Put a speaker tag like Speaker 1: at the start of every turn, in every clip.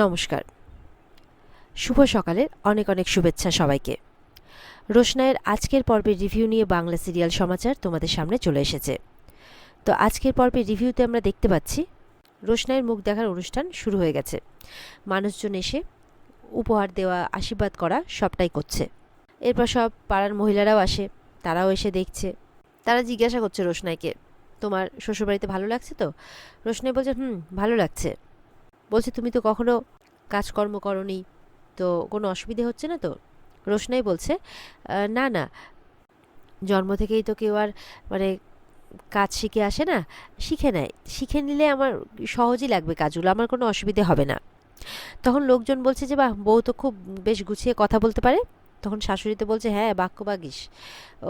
Speaker 1: নমস্কার। শুভ সকালের অনেক অনেক শুভেচ্ছা সবাইকে। রোশনায়ের আজকের পর্বের রিভিউ নিয়ে বাংলা সিরিয়াল সমাচার তোমাদের সামনে চলে এসেছে। তো আজকের পর্বের রিভিউতে আমরা দেখতে পাচ্ছি রোশনায়ের মুখ দেখার অনুষ্ঠান শুরু হয়ে গেছে। মানুষজন এসে উপহার দেওয়া, আশীর্বাদ করা সবটাই করছে। এরপর সব পাড়ার মহিলারাও আসে, তারাও এসে দেখছে। তারা জিজ্ঞাসা করছে রোশনাইকে, তোমার শ্বশুরবাড়িতে ভালো লাগছে তো? রোশনাই বলছে, হুম, ভালো লাগছে। বলছে, তুমি তো কখনো কাজকর্ম করনি, তো কোনো অসুবিধে হচ্ছে না তো? রোশনাই বলছে না না। জন্ম থেকেই তো কেউ আর মানে কাজ শিখে আসে না, শিখে নেয়। শিখে নিলে আমার সহজই লাগবে কাজগুলো, আমার কোনো অসুবিধে হবে না। তখন লোকজন বলছে যে, বাহ, বউ তো খুব বেশ গুছিয়ে কথা বলতে পারে। তখন শাশুড়িতে বলছে হ্যাঁ বাক্য বাগিস।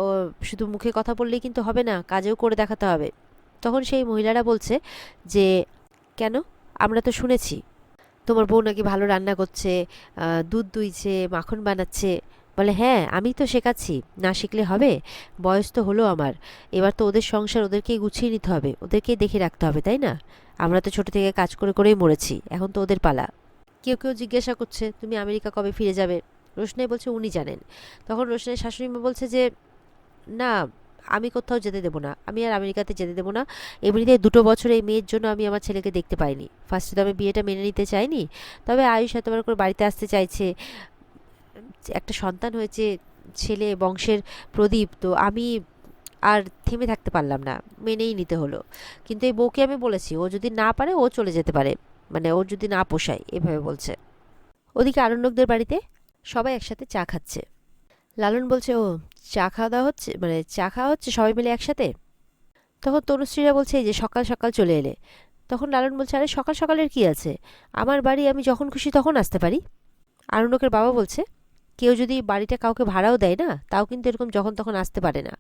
Speaker 1: ও শুধু মুখে কথা বললেই কিন্তু হবে না, কাজেও করে দেখাতে হবে। তখন সেই মহিলারা বলছে যে, কেন? আমরা তো শুনেছি। তোমার বউ নাকি ভালো রান্না করছে দুধ দুইছে, মাখন বানাচ্ছে। বলে হ্যাঁ আমি তো শেখাচ্ছি, না শিখলে হবে? বয়স তো হলো আমার। এবার তো ওদের সংসার ওদেরকেই গুছিয়ে নিতে হবে, ওদেরকেই দেখে রাখতে হবে, তাই না? আমরা তো ছোট থেকে কাজ করে করেই মরেছি, এখন তো ওদের পালা। কেউ কেউ জিজ্ঞাসা করছে, তুমি আমেরিকা কবে ফিরে যাবে? রোশনাই বলছে, উনি জানেন। তখন রোশনাই শাশুড়ি মা বলছে যে, না আমি কোথাও যেতে দেবো না। আমি আর আমেরিকাতে যেতে দেবো না। এমনিতে দুটো বছর এই মেয়ের জন্য আমি আমার ছেলেকে দেখতে পাইনি। ফার্স্টে তো আমি বিয়েটা মেনে নিতে চাইনি। তবে আয়ুষ এতবার করে বাড়িতে আসতে চাইছে। একটা সন্তান হয়েছে ছেলে বংশের প্রদীপ, তো আমি আর থেমে থাকতে পারলাম না। মেনেই নিতে হলো। কিন্তু এই বউকে আমি বলেছি, ও যদি না পারে ও চলে যেতে পারে। মানে ওর যদি না পোষায়, এভাবে বলছে। ওদিকে আরণ্যকদের বাড়িতে সবাই একসাথে চা খাচ্ছে। লালন বলছে, ও চা খাওয়া দাওয়া হচ্ছে মানে চা খাওয়া হচ্ছে, সবাই মিলে একসাথে? তখন তনুশ্রীরা বলছে, এই যে সকাল সকাল চলে এলে। তখন লালন বলছে, আরে সকাল সকালের কি আছে? আমার বাড়ি আমি যখন খুশি তখন আসতে পারি। আরণ্যকের বাবা বলছে, কেউ যদি বাড়িটা কাউকে ভাড়াও দেয় না, তাও কিন্তু এরকম যখন তখন আসতে পারে না।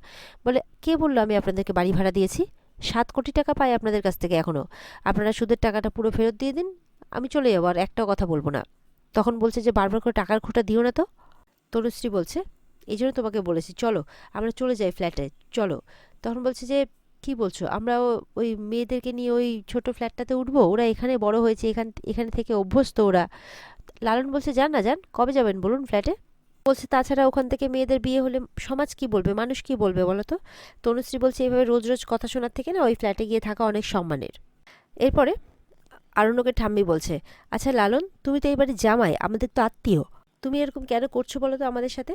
Speaker 1: বলে, কে বলল আমি আপনাদেরকে বাড়ি ভাড়া দিয়েছি? সাত কোটি টাকা পাই আপনাদের কাছ থেকে এখনও আপনারা সুদের টাকাটা পুরো ফেরত দিয়ে দিন, আমি চলে যাব, আর একটাও কথা বলব না। তখন বলছে যে, বারবার করে টাকার খোটা দিও না তো? তনুশ্রী বলছে এই জন্য তোমাকে বলেছি, চলো, আমরা চলে যাই ফ্ল্যাটে, চলো। তখন বলছে যে, কি বলছো? আমরা ওই মেয়েদেরকে নিয়ে ওই ছোট ফ্ল্যাটটাতে উঠবো? ওরা এখানে বড় হয়েছে, এখান, এখানে থেকে অভ্যস্ত ওরা। লালন বলছে যান না যান কবে যাবেন বলুন ফ্ল্যাটে? বলছে, তাছাড়া ওখান থেকে মেয়েদের বিয়ে হলে সমাজ কি বলবে? মানুষ কি বলবে বলো তো? তনুশ্রী বলছে, এভাবে রোজ রোজ কথা শোনার থেকে না ওই ফ্ল্যাটে গিয়ে থাকা অনেক সম্মানের। এরপরে আরণ্যকে ঠাম্মি বলছে আচ্ছা লালন, তুমি তো এবারে জামাই, আমাদের তো আত্মীয়। তুমি এরকম কেন করছ বলো তো আমাদের সাথে?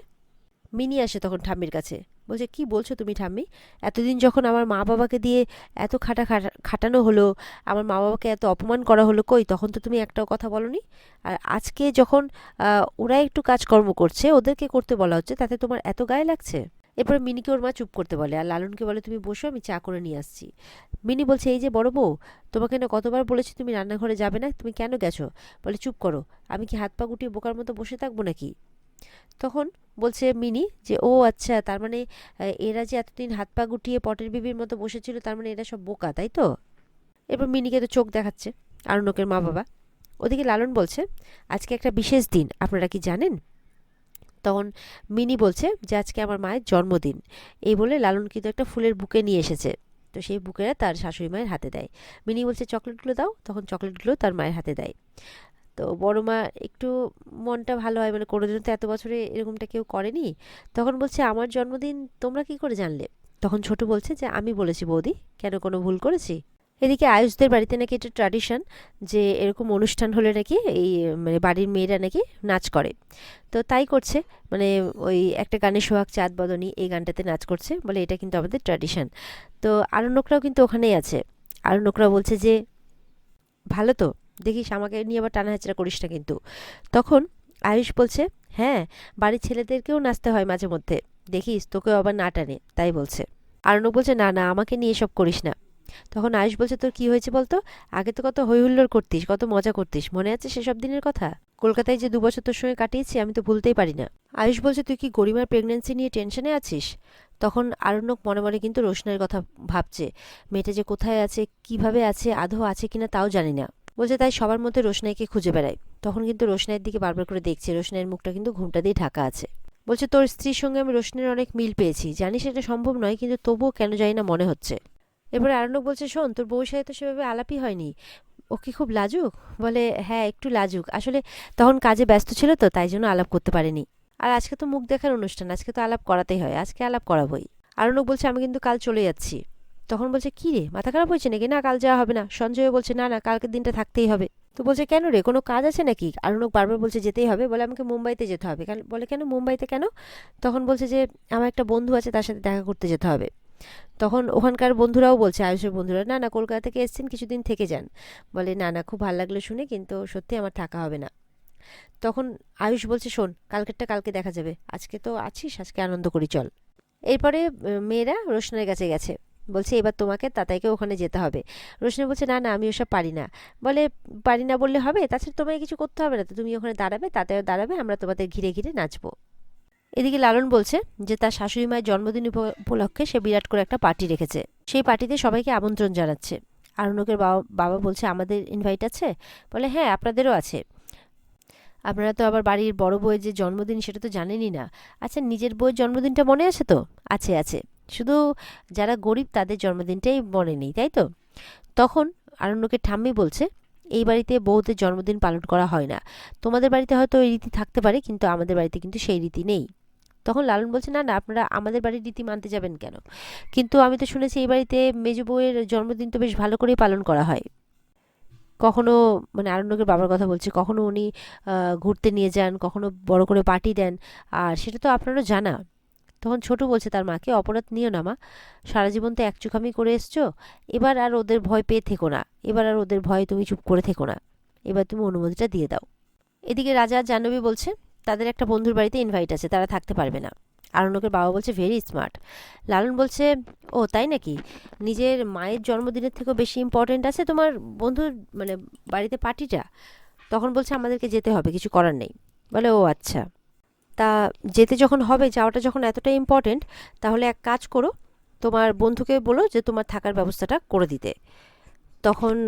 Speaker 1: মিনি আসে তখন ঠাম্মির কাছে। বলছে, কি বলছো তুমি ঠাম্মি? এতদিন যখন আমার মা বাবাকে দিয়ে এত খাটা খাটা- খাটানো হলো, আমার মা বাবাকে এত অপমান করা হলো কই? তখন তো তুমি একটাও কথা বলনি। আর আজকে যখন ওরা একটু কাজকর্ম করছে, ওদেরকে করতে বলা হচ্ছে, তাতে তোমার এত গায়ে লাগছে? এরপরে মিনিকে ওর মা চুপ করতে বলে, আর লালনকে বলে, তুমি বসো, আমি চা করে নিয়ে আসছি। মিনি বলছে, এই যে বড় বউ, তোমাকে না কতবার বলেছি তুমি রান্নাঘরে যাবে না? তুমি কেন গেছো? বলে, চুপ করো, আমি কি হাত পা গুটিয়ে বোকার মতো বসে থাকব নাকি? তখন বলছে মিনি যে ও আচ্ছা তার মানে এরা যে এতদিন হাত পা গুটিয়ে পটের বিবির মতো বসেছিল তার মানে এরা সব বোকা তাই তো? এরপর মিনিকে তো চোখ দেখাচ্ছে আরণ্যকের মা বাবা। ওদিকে লালন বলছে আজকে একটা বিশেষ দিন আপনারা কি জানেন? তখন মিনি বলছে যে আজকে আমার মায়ের জন্মদিন। এই বলে লালন কিন্তু একটা ফুলের বুকে নিয়ে এসেছে। তো সেই বুকেরা তার শাশুড়ি মায়ের হাতে দেয়। মিনি বলছে চকলেটগুলো দাও। তখন চকলেটগুলো তার মায়ের হাতে দেয়। তো বড় মা একটু মনটা ভালো হয় মানে কোনোদিনও তো এত বছরে এরকমটা কেউ করেনি। তখন বলছে, আমার জন্মদিন তোমরা কি করে জানলে? তখন ছোট বলছে যে, আমি বলেছি, বৌদি, কেন কোনো ভুল করেছি? এদিকে আয়ুষদের বাড়িতে নাকি এটা ট্র্যাডিশন যে, এরকম অনুষ্ঠান হলে নাকি এই মানে বাড়ির মেয়েরা নাকি নাচ করে। তো তাই করছে মানে ওই একটা গানে সোহাগ চাঁদ বদনী এই গানটাতে নাচ করছে বলে এটা কিন্তু আমাদের ট্র্যাডিশন তো আরণ্যকরাও কিন্তু ওখানেই আছে। আরণ্যকরা বলছে যে, ভালো তো? দেখিস আমাকে নিয়ে আবার টানা করিস না কিন্তু। তখন আয়ুষ বলছে হ্যাঁ বাড়ির ছেলেদেরকেও নাচতে হয় মাঝে মধ্যে। দেখিস, তোকেও আবার না টানে। তাই বলছে। আরণ্যক বলছে, না না, আমাকে নিয়ে এসব করিস না। তখন আয়ুষ বলছে, তোর কি হয়েছে বলতো? আগে তো কত হৈহুল্লোড় করতিস, কত মজা করতিস। মনে আছে সেসব দিনের কথা? কলকাতায় যে দু বছর তোর সঙ্গে কাটিয়েছি, আমি তো ভুলতেই পারি না। আয়ুষ বলছে, তুই কি গরিমার প্রেগন্যান্সি নিয়ে টেনশনে আছিস? তখন আরণ্যক মনে মনে কিন্তু রোশনের কথা ভাবছে, মেয়েটা যে কোথায় আছে, কীভাবে আছে, আদৌ আছে কিনা, তাও জানি না। বলছে তাই সবার মধ্যে রোশনাইকে খুঁজে বেড়াই। তখন কিন্তু রোশনাইয়ের দিকে বারবার করে দেখছে। রোশনাইয়ের মুখটা কিন্তু ঘুমটা দিয়ে ঢাকা আছে। বলছে, তোর স্ত্রীর সঙ্গে আমি রোশনের অনেক মিল পেয়েছি। জানিস এটা সম্ভব নয়, কিন্তু তবুও কেন জানি না মনে হচ্ছে। এবারে আরণ্যক বলছে, শোন, তোর বউয়ের সাথে তো সেভাবে আলাপই হয়নি। ও কি খুব লাজুক? বলে হ্যাঁ একটু লাজুক। আসলে তখন কাজে ব্যস্ত ছিল তো, তাই জন্য আলাপ করতে পারেনি। আর আজকে তো মুখ দেখার অনুষ্ঠান, আজকে তো আলাপ করাতেই হয়, আজকে আলাপ করাবই। আরণক বলছে, আমি কিন্তু কাল চলে যাচ্ছি। তখন বলছে, কি রে, মাথা খারাপ হয়েছে নাকি? না, কাল যাওয়া হবে না। সঞ্জয় বলছে, না না কালকের দিনটা থাকতেই হবে। তো বলছে, কেন রে, কোনো কাজ আছে নাকি? আরণক বারবার বলছে, যেতেই হবে। বলে, আমাকে মুম্বাইতে যেতে হবে। কেন- বলে, কেন, মুম্বাইতে কেন? তখন বলছে যে, আমার একটা বন্ধু আছে, তার সাথে দেখা করতে যেতে হবে। তখন ওখানকার বন্ধুরাও বলছে, আয়ুষের বন্ধুরা, না না, কলকাতা থেকে এসছেন, কিছুদিন থেকে যান। বলে, না না, খুব ভালো লাগল শুনে, কিন্তু সত্যি আমার থাকা হবে না। তখন আয়ুষ বলছে, শোন, কালকেরটা কালকে দেখা যাবে। আজকে তো আছিস, আজকে আনন্দ করি, চল। এরপরে, মেয়েরা রোশনের কাছে গেছে। বলছে, এবার তোমাকে তাতাইকে ওখানে যেতে হবে। রোশনি বলছে, না না, আমি ওসব পারি না। বলে, পারি না বললে হবে? তাছাড়া তোমায় কিছু করতে হবে না তো? তুমি ওখানে দাঁড়াবে তাতেও দাঁড়াবে, আমরা তোমাদের ঘিরে ঘিরে নাচবো। এদিকে লালন বলছে যে, তার শাশুড়ি মায়ের জন্মদিন উপ- উপলক্ষে সে বিরাট করে একটা পার্টি রেখেছে। সেই পার্টিতে সবাইকে আমন্ত্রণ জানাচ্ছে। আরণকের বাবা বাবা বলছে, আমাদের ইনভাইট আছে? বলে হ্যাঁ আপনাদেরও আছে। আপনারা তো আবার বাড়ির বড় বউয়ের যে জন্মদিন, সেটা তো জানেনই না। আচ্ছা নিজের বউয়ের জন্মদিনটা মনে আছে তো? আছে আছে। শুধু যারা গরিব তাদের জন্মদিনটাই মনে নেই, তাই তো? তখন আরণ্যকের ঠাম্মি বলছে, এই বাড়িতে বউদের জন্মদিন পালন করা হয় না। তোমাদের বাড়িতে হয়তো এই রীতি থাকতে পারে, কিন্তু আমাদের বাড়িতে কিন্তু সেই রীতি নেই। তখন লালন বলছে, না না, আপনারা আমাদের বাড়ির রীতি মানতে যাবেন কেন? কিন্তু আমি তো শুনেছি এই বাড়িতে মেজ বউয়ের জন্মদিন তো বেশ ভালো করেই পালন করা হয়। কখনো মানে আরণ্যকের বাবার কথা বলছি, কখনো উনি ঘুরতে নিয়ে যান, কখনো বড় করে পার্টি দেন, আর সেটা তো আপনারও জানা। তখন ছোট বলছে, তার মাকে অপরাধ নিও না মা। সারা জীবন তো এক চুখামি করে এসছো। এবার আর ওদের ভয় পেয়ে থেকো না। এবার আর ওদের ভয়ে তুমি চুপ করে থেকো না। এবার তুমি অনুমতিটা দিয়ে দাও। এদিকে রাজা আর জাহ্নবী বলছে, তাদের একটা বন্ধুর বাড়িতে ইনভাইট আছে, তারা থাকতে পারবে না। আরণ্যকের বাবা বলছে ভেরি স্মার্ট লালন বলছে, ও, তাই নাকি? নিজের মায়ের জন্মদিনের থেকেও বেশি ইম্পর্টেন্ট আছে তোমার বন্ধুর মানে বাড়িতে পার্টিটা তখন বলছে, আমাদেরকে যেতে হবে, কিছু করার নেই। বলে, ও আচ্ছা। তা যেতে যখন হবে, যাওয়াটা যখন এতটা ইম্পর্টেন্ট তাহলে এক কাজ করো, তোমার বন্ধুকে বলো যে তোমার থাকার ব্যবস্থাটা করে দিতে। তখন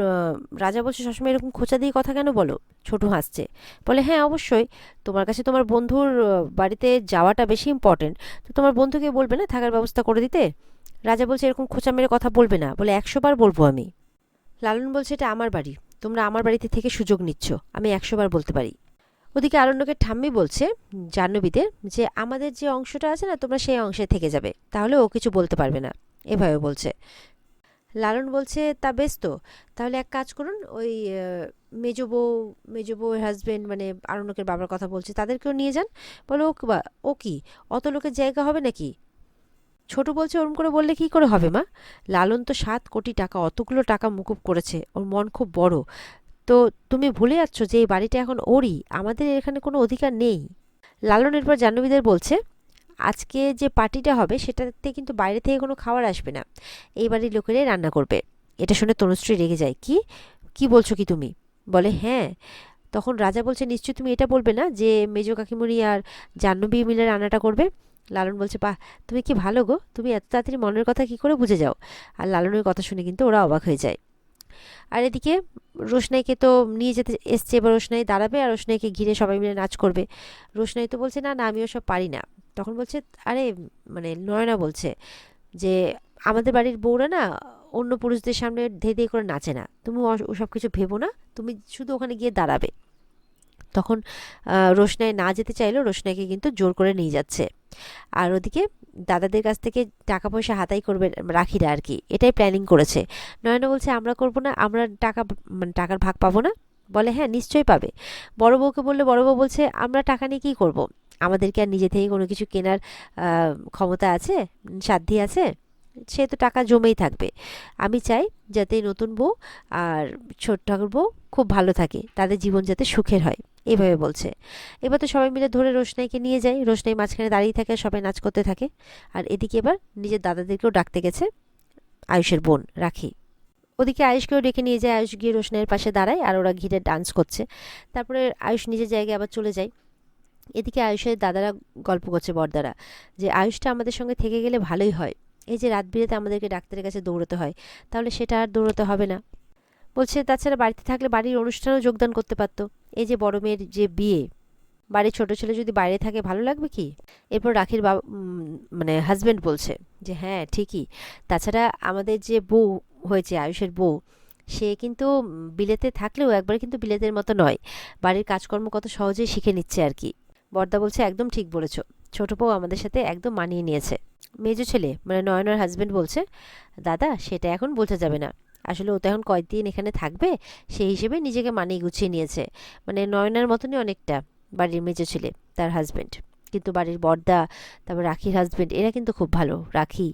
Speaker 1: রাজা বলছে, সবসময় এরকম খোঁচা দিয়ে কথা কেন বলো? ছোট হাসছে। বলে হ্যাঁ অবশ্যই। তোমার কাছে তোমার বন্ধুর বাড়িতে যাওয়াটা বেশি ইম্পর্টেন্ট তো তোমার বন্ধুকে বলবে না থাকার ব্যবস্থা করে দিতে? রাজা বলছে, এরকম খোঁচা মেরে কথা বলবে না। বলে, একশো বার বলব আমি। লালন বলছে, এটা আমার বাড়ি। তোমরা আমার বাড়িতে থেকে সুযোগ নিচ্ছ। আমি একশো বার বলতে পারি। ওদিকে আরণ্যকের ঠাম্মি বলছে, জাহ্নবীদের, যে আমাদের যে অংশটা আছে না, তোমরা সেই অংশে থেকে যাবে। তাহলে ও কিছু বলতে পারবে না। এভাবে বলছে। লালন বলছে, তা বেশ তো। তাহলে এক কাজ করুন, ওই মেজো বউ, মেজো বউয়ের হাজবেন্ড মানে আরণ্যকের বাবার কথা বলছে, তাদেরকেও নিয়ে যান। বলে, ও বা- ও কি? অত লোকের জায়গা হবে নাকি? ছোট বলছে, ওরম করে বললে কি করে হবে মা? লালন তো সাত কোটি টাকা, অতগুলো টাকা মুকুব করেছে। ওর মন খুব বড়। তো তুমি ভুলে যাচ্ছ যে এই বাড়িটা এখন ওরই, আমাদের এখানে কোনো অধিকার নেই। লালন এরপর জাহ্নবীদের বলছে, আজকে যে পার্টিটা হবে সেটাতে কিন্তু বাইরে থেকে কোনো খাবার আসবে না। এই বাড়ির লোকেরাই রান্না করবে। এটা শুনে তনুশ্রী রেগে যায়, কি? কি বলছো কি তুমি? বলে হ্যাঁ। তখন রাজা বলছে, নিশ্চয়ই তুমি এটা বলবে না যে মেজো কাকিমুনি আর জাহ্নবী মিলে রান্নাটা করবে? লালন বলছে, বাহ, তুমি কি ভালো গো? তুমি এত তাড়াতাড়ি মনের কথা কি করে বুঝে যাও? আর লালনের কথা শুনে কিন্তু ওরা অবাক হয়ে যায়। আর এদিকে রোশনাইকে তো নিয়ে যেতে এসছে, এবার রোশনাই দাঁড়াবে আর রোশনাইকে ঘিরে সবাই মিলে নাচ করবে। রোশনাই তো বলছে, না না, আমি ওসব পারি না। তখন বলছে, আরে মানে নয়না বলছে যে, আমাদের বাড়ির বউরা না অন্য পুরুষদের সামনে ধেয়ে ধেয়ে করে নাচে না। তুমি ওসব কিছু ভেবো না। তুমি শুধু ওখানে গিয়ে দাঁড়াবে। তখন আহ, রোশনাই না যেতে চাইলেও রোশনাইকে কিন্তু জোর করে নিয়ে যাচ্ছে। আর ওদিকে দাদাদের কাছ থেকে টাকা পয়সা হাতাই করবে রাখিরা আর কি এটাই প্ল্যানিং করেছে। নয়না বলছে আমরা করব না আমরা টাকা মানে টাকার ভাগ পাবো না? বলে হ্যাঁ নিশ্চয়ই পাবে। বড় বউকে বললে বড় বউ বলছে আমরা টাকা নিয়ে কী করব? আমাদেরকে আর নিজে থেকে কোনো কিছু কেনার ক্ষমতা আছে? সাধ্যি আছে? সে তো টাকা জমেই থাকবে। আমি চাই যাতে নতুন বউ আর ছোট ঠাকুর বউ খুব ভালো থাকে, তাদের জীবন যাতে সুখের হয়, এভাবে বলছে। এবার তো সবাই মিলে ধরে রোশনাইকে নিয়ে যায়, রোশনাই মাঝখানে দাঁড়িয়ে থাকে, সবাই নাচ করতে থাকে। আর এদিকে এবার নিজের দাদাদেরকেও ডাকতে গেছে, আয়ুষের বোন রাখি। ওদিকে আয়ুষকেও ডেকে নিয়ে যায়, আয়ুষ গিয়ে রোশনাইয়ের পাশে দাঁড়ায় আর ওরা ঘিরে ডান্স করছে। তারপরে আয়ুষ নিজের জায়গায় আবার চলে যায়। এদিকে আয়ুষের দাদারা গল্প করছে বড়দারা যে, আয়ুষটা আমাদের সঙ্গে থেকে গেলে ভালোই হয়। এই যে রাত বিরেতে আমাদেরকে ডাক্তারের কাছে দৌড়তে হয়, তাহলে সেটা আর দৌড়তে হবে না। বলছে, তাছাড়া বাড়িতে থাকলে বাড়ির অনুষ্ঠানেও যোগদান করতে পারতো। এই যে বড় মেয়ের যে বিয়ে, বাড়ির ছোট ছেলে যদি বাইরে থাকে ভালো লাগবে কি? এরপর রাখির বাবা মানে হাজব্যান্ড বলছে যে হ্যাঁ ঠিকই। তাছাড়া আমাদের যে বউ হয়েছে, আয়ুষের বউ, সে কিন্তু বিলেতে থাকলেও একবারে কিন্তু বিলেতের মতো নয়। বাড়ির কাজকর্ম কত সহজেই শিখে নিচ্ছে আর কি। বর্দা বলছে, একদম ঠিক বলেছ। ছোট বউ আমাদের সাথে একদম মানিয়ে নিয়েছে। মেজো ছেলে মানে নয়নার হাজব্যান্ড বলছে, দাদা, সেটা এখন বোঝা যাবে না। আসলে ও তো এখন কয়েকদিন এখানে থাকবে, সেই হিসেবে নিজেকে মানিয়ে গুছিয়ে নিয়েছে। মানে নয়নার মতনই অনেকটা বাড়ির মেজো ছেলে, তার হাজব্যান্ড কিন্তু বাড়ির বর্দা, তারপর রাখির হাজব্যান্ড এরা কিন্তু খুব ভালো, রাখি।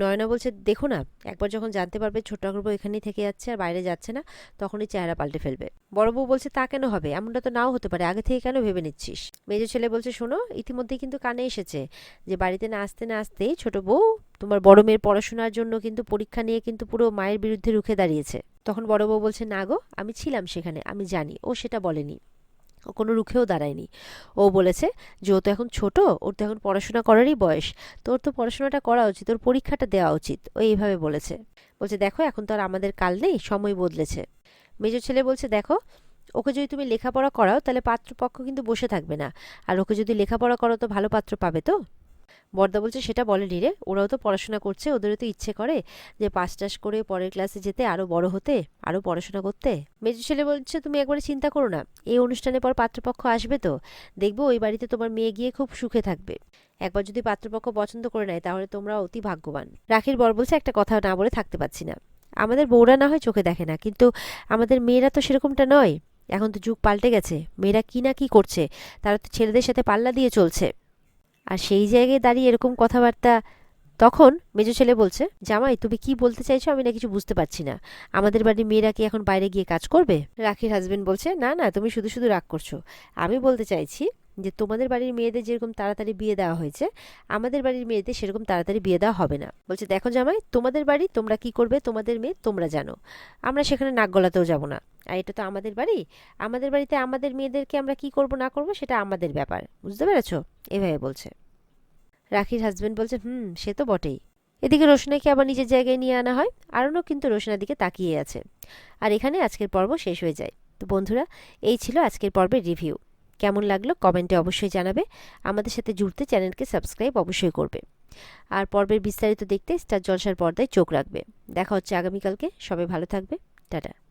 Speaker 1: নয়না বলছে, দেখো না, একবার যখন জানতে পারবে ছোট ঠাকুরবো এখানেই থেকে যাচ্ছে আর বাইরে যাচ্ছে না, তখনই চেহারা পাল্টে ফেলবে। বড় বউ বলছে, তা কেন হবে? এমনটা তো নাও হতে পারে, আগে থেকে কেন ভেবে নিচ্ছিস? মেজো ছেলে বলছে, শোনো, ইতিমধ্যেই কিন্তু কানে এসেছে যে বাড়িতে না আসতে না আসতেই ছোট বউ তোমার বড় মেয়ের পড়াশোনার জন্য কিন্তু পরীক্ষা নিয়ে কিন্তু পুরো মায়ের বিরুদ্ধে রুখে দাঁড়িয়েছে। তখন বড় বউ বলছে, না গো, আমি ছিলাম সেখানে, আমি জানি। ও সেটা বলেনি। কোনো রুখেও দাঁড়ায়নি। ও বলেছে, যে ও তো এখন ছোট, ওর তো এখন পড়াশোনা করারই বয়স। তোর তো পড়াশোনাটা করা উচিত ওর পরীক্ষাটা দেওয়া উচিত। ও এইভাবে বলেছে। বলছে, দেখো, এখন তো আর আমাদের কাল নেই, সময় বদলেছে। মেজর ছেলে বলছে, দেখো, ওকে যদি তুমি লেখাপড়া করাও, তাহলে পাত্রপক্ষ কিন্তু বসে থাকবে না। আর ওকে যদি লেখাপড়া করো তো ভালো পাত্র পাবে তো? বর্দা বলছে, সেটা বলেনি রে। ওরাও তো পড়াশোনা করছে, ওদেরও তো ইচ্ছে করে যে পাস টাস করে পরের ক্লাসে যেতে আরও বড় হতে আরও পড়াশোনা করতে। মেজো ছেলে বলছে, তুমি একবারে চিন্তা করো না। এই অনুষ্ঠানের পর পাত্রপক্ষ আসবে তো। দেখব ওই বাড়িতে তোমার মেয়ে গিয়ে খুব সুখে থাকবে। একবার যদি পাত্রপক্ষ পছন্দ করে নেয়, তাহলে তোমরা অতি ভাগ্যবান। রাখির বর বলছে, একটা কথা না বলে থাকতে পারছি না। আমাদের বউরা না হয় চোখে দেখে না, কিন্তু আমাদের মেয়েরা তো সেরকমটা নয়। এখন তো যুগ পাল্টে গেছে। মেয়েরা কি না কি করছে, তারা তো ছেলেদের সাথে পাল্লা দিয়ে চলছে। আর সেই জায়গায় দাঁড়িয়ে এরকম কথাবার্তা তখন মেজো ছেলে বলছে, জামাই, তুমি কি বলতে চাইছো আমি না কিছু বুঝতে পারছি না। আমাদের বাড়ির মেয়েরা কি এখন বাইরে গিয়ে কাজ করবে? রাখির হাজবেন্ড বলছে, না না, তুমি শুধু শুধু রাগ করছ। আমি বলতে চাইছি যে তোমাদের বাড়ির মেয়েদের যেরকম তাড়াতাড়ি বিয়ে দেওয়া হয়েছে, আমাদের বাড়ির মেয়েদের সেরকম তাড়াতাড়ি বিয়ে দেওয়া হবে না। বলছে, দেখো জামাই, তোমাদের বাড়ি তোমরা কি করবে, তোমাদের মেয়ে তোমরা জানো। আমরা সেখানে নাক গলাতেও যাব না। আর এটা তো আমাদের বাড়ি। আমাদের বাড়িতে আমাদের মেয়েদেরকে আমরা কি করব, না করব, সেটা আমাদের ব্যাপার। বুঝতে পেরেছ? এভাবে বলছে। রাখির হাজব্যান্ড বলছে, হুম, সে তো বটেই। এদিকে রোশনাকে আবার নিজের জায়গায় নিয়ে আনা হয়। আরনও কিন্তু রোশনার দিকে তাকিয়ে আছে। আর এখানে আজকের পর্ব শেষ হয়ে যায়। তো বন্ধুরা, এই ছিল আজকের পর্বের রিভিউ কেমন লাগল কমেন্টে অবশ্যই জানাবে। আমাদের সাথে জুড়তে চ্যানেলকে সাবস্ক্রাইব অবশ্যই করবে। আর পর্বের বিস্তারিত দেখতে স্টার জলসার পর্দায় চোখ রাখবে। দেখা হচ্ছে আগামীকালকে। সবাই ভালো থাকবে। টাটা।